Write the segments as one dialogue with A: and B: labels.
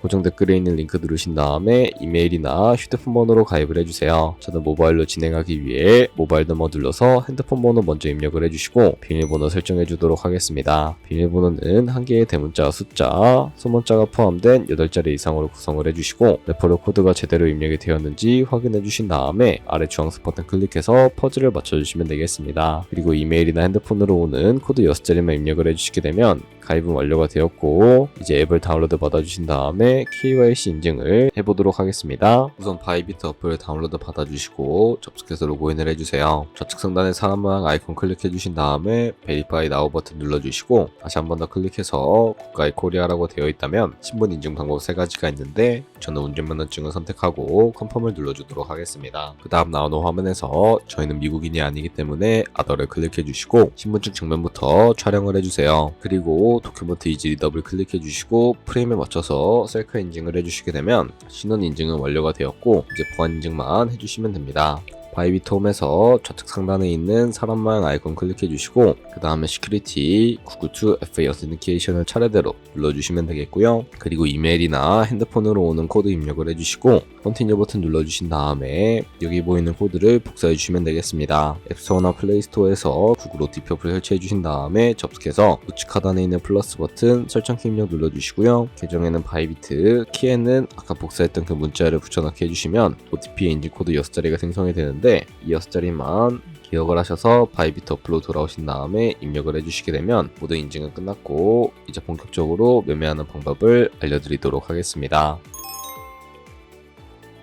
A: 고정 댓글에 있는 링크 누르신 다음에 이메일이나 휴대폰 번호로 가입을 해주세요. 저는 모바일로 진행하기 위해 모바일 넘버 눌러서 핸드폰 번호 먼저 입력을 해주시고 비밀번호 설정해 주도록 하겠습니다. 비밀번호는 한 개의 대문자 숫자, 소문자가 포함된 8자리 이상으로 구성을 해주시고 레퍼럴 코드가 제대로 입력이 되었는지 확인해 주신 다음에 아래 주황색 버튼 클릭해서 퍼즐을 맞춰주시면 되겠습니다. 그리고 이메일이나 핸드폰으로 오는 코드 6자리만 입력을 해주시게 되면 가입은 완료가 되었고 이제 앱을 다운로드 받아주신 다음에 KYC 인증을 해보도록 하겠습니다. 우선 바이비트 어플을 다운로드 받아주시고 접속해서 로그인을 해주세요. 좌측 상단에 사람 모양 아이콘 클릭해주신 다음에 베리파이 나우 버튼 눌러주시고 다시 한 번 더 클릭해서 국가의 코리아라고 되어 있다면 신분 인증 방법 세 가지가 있는데 저는 운전면허증을 선택하고 컨펌을 눌러주도록 하겠습니다. 그 다음 나오는 화면에서 저희는 미국인이 아니기 때문에 아더를 클릭해주시고 신분증 정면부터 촬영을 해주세요. 그리고 도큐먼트 이지 더블 클릭해 주시고 프레임에 맞춰서 셀카 인증을 해주시게 되면 신원 인증은 완료가 되었고 이제 보안 인증만 해주시면 됩니다. 바이비트 홈에서 좌측 상단에 있는 사람 모양 아이콘 클릭해 주시고 그 다음에 시큐리티 992 FA 어센티케이션을 차례대로 눌러주시면 되겠고요. 그리고 이메일이나 핸드폰으로 오는 코드 입력을 해주시고 컨티뉴 버튼 눌러주신 다음에 여기 보이는 코드를 복사해 주시면 되겠습니다. 앱스토어나 플레이스토어에서 구글 OTP 어플 설치해 주신 다음에 접속해서 우측 하단에 있는 플러스 버튼 설정 키 입력 눌러주시고요. 계정에는 바이비트, 키에는 아까 복사했던 그 문자를 붙여넣기 해주시면 OTP의 인증 코드 6자리가 생성이 되는데 이 6자리만 기억을 하셔서 바이비트 어플로 돌아오신 다음에 입력을 해주시게 되면 모든 인증은 끝났고 이제 본격적으로 매매하는 방법을 알려드리도록 하겠습니다.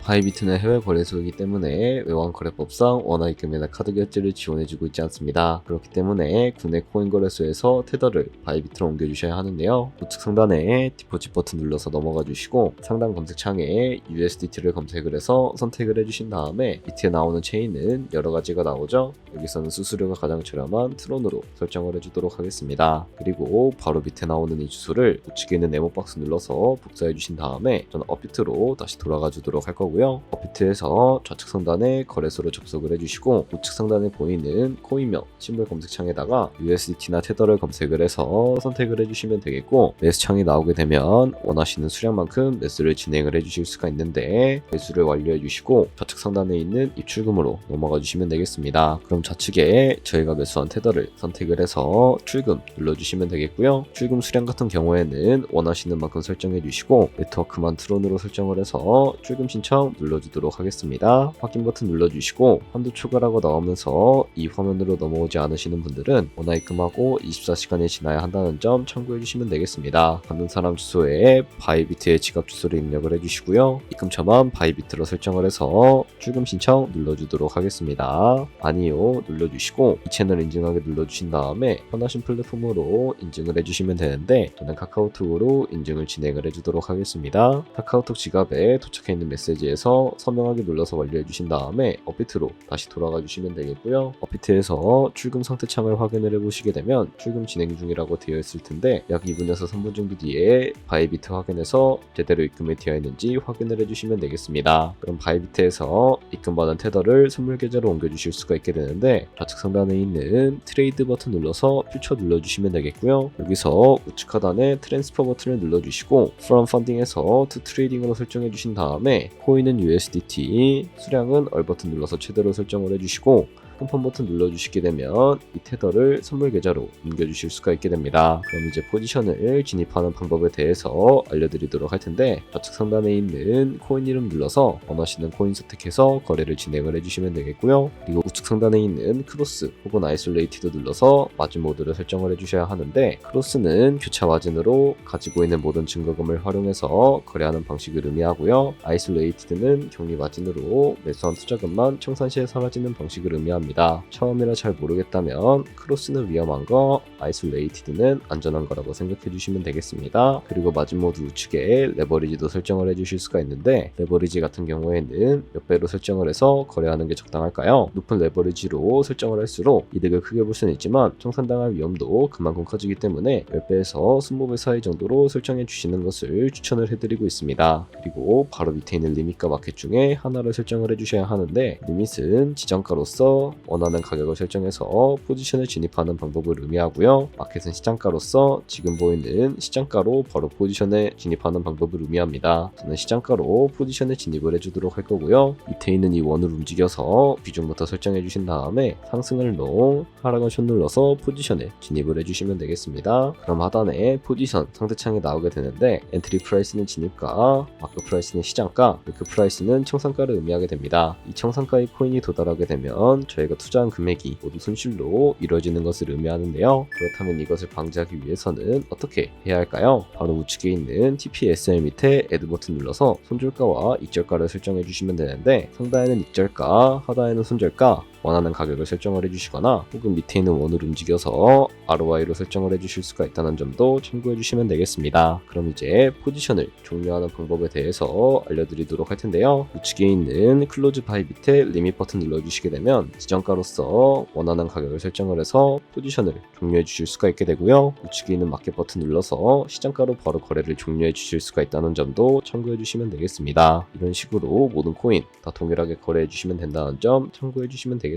A: 바이비트는 해외 거래소이기 때문에 외환 거래법상 원화 입금이나 카드 결제를 지원해주고 있지 않습니다. 그렇기 때문에 국내 코인 거래소에서 테더를 바이비트로 옮겨주셔야 하는데요. 우측 상단에 디포짓 버튼 눌러서 넘어가 주시고 상단 검색창에 USDT를 검색을 해서 선택을 해주신 다음에 밑에 나오는 체인은 여러 가지가 나오죠. 여기서는 수수료가 가장 저렴한 트론으로 설정을 해주도록 하겠습니다. 그리고 바로 밑에 나오는 이 주소를 우측에 있는 네모 박스 눌러서 복사해 주신 다음에 저는 업비트로 다시 돌아가 주도록 할 거고요. 업비트에서 좌측 상단에 거래소를 접속을 해주시고 우측 상단에 보이는 코인명 신물 검색창에다가 USDT나 테더를 검색을 해서 선택을 해주시면 되겠고 매수 창이 나오게 되면 원하시는 수량만큼 매수를 진행을 해주실 수가 있는데 매수를 완료해 주시고 좌측 상단에 있는 입출금으로 넘어가 주시면 되겠습니다. 그럼 좌측에 저희가 매수한 테더를 선택을 해서 출금 눌러주시면 되겠고요. 출금 수량 같은 경우에는 원하시는 만큼 설정해 주시고 네트워크만 트론으로 설정을 해서 출금 신청 눌러주도록 하겠습니다. 확인 버튼 눌러주시고 한도 추가라고 나오면서 이 화면으로 넘어오지 않으시는 분들은 원화 입금하고 24시간이 지나야 한다는 점 참고해 주시면 되겠습니다. 받는 사람 주소에 바이비트의 지갑 주소를 입력을 해주시고요. 입금처만 바이비트로 설정을 해서 출금 신청 눌러주도록 하겠습니다. 아니요 눌러주시고 이 채널 인증하게 눌러주신 다음에 편하신 플랫폼으로 인증을 해주시면 되는데 저는 카카오톡으로 인증을 진행을 해주도록 하겠습니다. 카카오톡 지갑에 도착해 있는 메시지에 업 비트에서 서명하기 눌러서 완료해 주신 다음에 업비트로 다시 돌아가 주시면 되겠고요. 업비트에서 출금 상태 창을 확인을 해 보시게 되면 출금 진행 중이라고 되어 있을 텐데 약 2분에서 3분 정도 뒤에 바이비트 확인해서 제대로 입금이 되어 있는지 확인을 해 주시면 되겠습니다. 그럼 바이비트에서 입금받은 테더를 선물 계좌로 옮겨 주실 수가 있게 되는데 좌측 상단에 있는 트레이드 버튼 눌러서 퓨처 눌러 주시면 되겠고요. 여기서 우측 하단에 트랜스퍼 버튼을 눌러 주시고 from funding에서 to trading으로 설정해 주신 다음에 코인 은 USDT, 수량은 얼 버튼 눌러서 최대로 설정을 해 주시고 홈폰 버튼 눌러주시게 되면 이 테더를 선물 계좌로 옮겨주실 수가 있게 됩니다. 그럼 이제 포지션을 진입하는 방법에 대해서 알려드리도록 할 텐데 좌측 상단에 있는 코인 이름 눌러서 원하시는 코인 선택해서 거래를 진행을 해주시면 되겠고요. 그리고 우측 상단에 있는 크로스 혹은 아이솔레이티드 눌러서 마진 모드를 설정을 해주셔야 하는데 크로스는 교차 마진으로 가지고 있는 모든 증거금을 활용해서 거래하는 방식을 의미하고요. 아이솔레이티드는 격리 마진으로 매수한 투자금만 청산 시에 사라지는 방식을 의미합니다. 처음이라 잘 모르겠다면 크로스는 위험한 거, 아이솔레이티드는 안전한 거라고 생각해 주시면 되겠습니다. 그리고 마진 모드 우측에 레버리지도 설정을 해 주실 수가 있는데 레버리지 같은 경우에는 몇 배로 설정을 해서 거래하는 게 적당할까요? 높은 레버리지로 설정을 할수록 이득을 크게 볼 수는 있지만 청산당할 위험도 그만큼 커지기 때문에 10배에서 20배 사이 정도로 설정해 주시는 것을 추천을 해드리고 있습니다. 그리고 바로 밑에 있는 리밋과 마켓 중에 하나를 설정을 해주셔야 하는데 리밋은 지정가로서 원하는 가격을 설정해서 포지션을 진입하는 방법을 의미하고요. 마켓은 시장가로서 지금 보이는 시장가로 바로 포지션에 진입하는 방법을 의미합니다. 저는 시장가로 포지션에 진입을 해주도록 할 거고요. 밑에 있는 이 원을 움직여서 비중부터 설정해 주신 다음에 상승을 롱, 하락을 숏 눌러서 포지션에 진입을 해주시면 되겠습니다. 그럼 하단에 포지션 상대창이 나오게 되는데 엔트리 프라이스는 진입가, 마크 프라이스는 시장가, 메크 프라이스는 청산가를 의미하게 됩니다. 이 청산가의 코인이 도달하게 되면 저희 가 투자한 금액이 모두 손실로 이루어지는 것을 의미하는데요. 그렇다면 이것을 방지하기 위해서는 어떻게 해야 할까요? 바로 우측에 있는 TPSL 밑에 애드 버튼 눌러서 손절가와 익절가를 설정해 주시면 되는데 상단에는 익절가, 하단에는 손절가, 원하는 가격을 설정을 해주시거나 혹은 밑에 있는 원을 움직여서 ROI로 설정을 해주실 수가 있다는 점도 참고해 주시면 되겠습니다. 그럼 이제 포지션을 종료하는 방법에 대해서 알려드리도록 할 텐데요. 우측에 있는 클로즈 바이 밑에 리밋 버튼 눌러주시게 되면 지정가로서 원하는 가격을 설정을 해서 포지션을 종료해 주실 수가 있게 되고요. 우측에 있는 마켓 버튼 눌러서 시장가로 바로 거래를 종료해 주실 수가 있다는 점도 참고해 주시면 되겠습니다. 이런 식으로 모든 코인 다 동일하게 거래해 주시면 된다는 점 참고해 주시면 되겠습니다.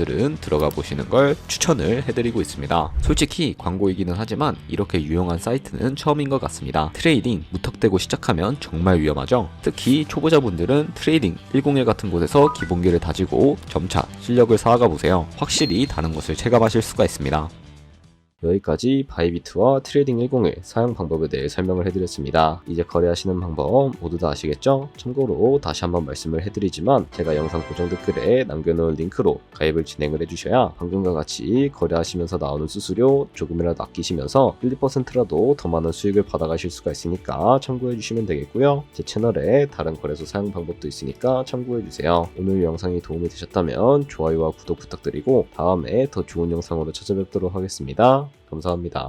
B: 은 들어가 보시는 걸 추천을 해드리고 있습니다. 솔직히 광고이기는 하지만 이렇게 유용한 사이트는 처음인 것 같습니다. 트레이딩 무턱대고 시작하면 정말 위험하죠. 특히 초보자분들은 트레이딩 101 같은 곳에서 기본기를 다지고 점차 실력을 쌓아가 보세요. 확실히 다른 것을 체감하실 수가 있습니다.
A: 여기까지 바이비트와 트레이딩 10의 사용 방법에 대해 설명을 해드렸습니다. 이제 거래하시는 방법 모두 다 아시겠죠? 참고로 다시 한번 말씀을 해드리지만 제가 영상 고정 댓글에 남겨놓은 링크로 가입을 진행을 해주셔야 방금과 같이 거래하시면서 나오는 수수료 조금이라도 아끼시면서 1, 2%라도 더 많은 수익을 받아가실 수가 있으니까 참고해주시면 되겠고요. 제 채널에 다른 거래소 사용 방법도 있으니까 참고해주세요. 오늘 영상이 도움이 되셨다면 좋아요와 구독 부탁드리고 다음에 더 좋은 영상으로 찾아뵙도록 하겠습니다. 감사합니다.